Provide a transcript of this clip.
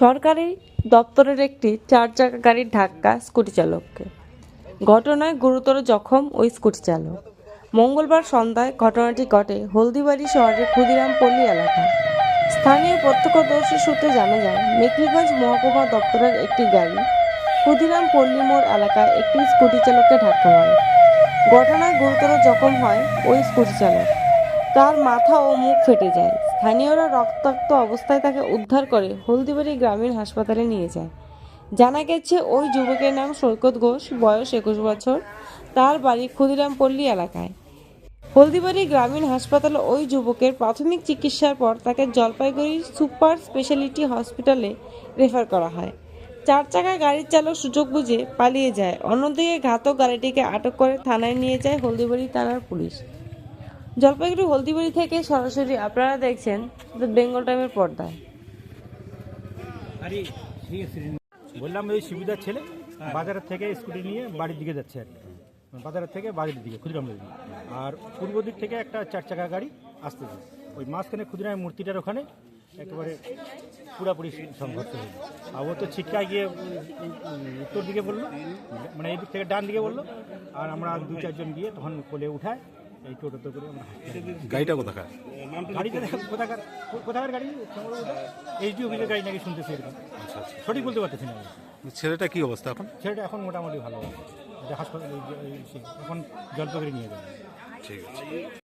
সরকারি দপ্তরের একটি চার চাকা গাড়ির ধাক্কা স্কুটি চালককে। ঘটনায় গুরুতর জখম ওই স্কুটি চালক। মঙ্গলবার সন্ধ্যায় ঘটনাটি ঘটে হলদিবাড়ি শহরের ক্ষুদিরামপল্লী এলাকায়। স্থানীয় প্রত্যক্ষদর্শী সূত্রে জানা যায়, মেখলিগঞ্জ মহকুমা দপ্তরের একটি গাড়ি ক্ষুদিরাম পল্লী মোড় এলাকায় একটি স্কুটি চালককে ধাক্কা মারে। ঘটনায় গুরুতর জখম হয় ওই স্কুটি চালক। তার মাথা ও মুখ ফেটে যায়। স্থানীয়রা রক্তাক্ত অবস্থায় তাকে উদ্ধার করে হলদিবাড়ি গ্রামীণ হাসপাতালে নিয়ে যায়। জানা গেছে, ওই যুবকের নাম সৈকত ঘোষ, বয়স একুশ বছর। তার বাড়ি ক্ষুদিরামপল্লী এলাকায়। হলদিবাড়ি গ্রামীণ হাসপাতালে ওই যুবকের প্রাথমিক চিকিৎসার পর তাকে জলপাইগুড়ি সুপার স্পেশালিটি হসপিটালে রেফার করা হয়। চার চাকা গাড়ির চালক সুযোগ বুঝে পালিয়ে যায়। অন্যদিকে ঘাতক গাড়িটিকে আটক করে থানায় নিয়ে যায় হলদিবাড়ি থানার পুলিশ। জলপাইগুড়ি হলদিবাড়ি থেকে সরাসরি আপনারা দেখছেন বেঙ্গল টাইমের পর্দায়। বললাম ওই সুবিধার ছেলে বাজারের থেকে স্কুটি নিয়ে বাড়ির দিকে যাচ্ছে আর। বাজারের থেকে বাড়ির দিকে, ক্ষুদিরামের দিকে। আর পূর্ব দিক থেকে একটা চার চাকা গাড়ি আসতেছে। ওই মাঝখানে ক্ষুদিরামের মূর্তিটার ওখানে একেবারে পুরাপুরি সংঘর্ষ হলো আর ও তো ছিটকায় গিয়ে উত্তর দিকে বলল মানে এই দিক থেকে ডান দিকে বলল। আর আমরা দু চারজন গিয়ে তখন কোলে উঠায় এই টোটোতে করে আমরা গাড়িটা কোথাকার? গাড়িটা দেখো কোথাকার কোথাকার গাড়ি? এইচডি অফিসের গাড়ি নাকি শুনতেছি এরকম। সঠিক বলতে পারতেছি না। ছেলেটা কি অবস্থা এখন? ছেলেটা এখন মোটামুটি ভালো আছে। হাসপাতালে এখন জলপাইগুড়ি নিয়ে যাবে। ঠিক আছে।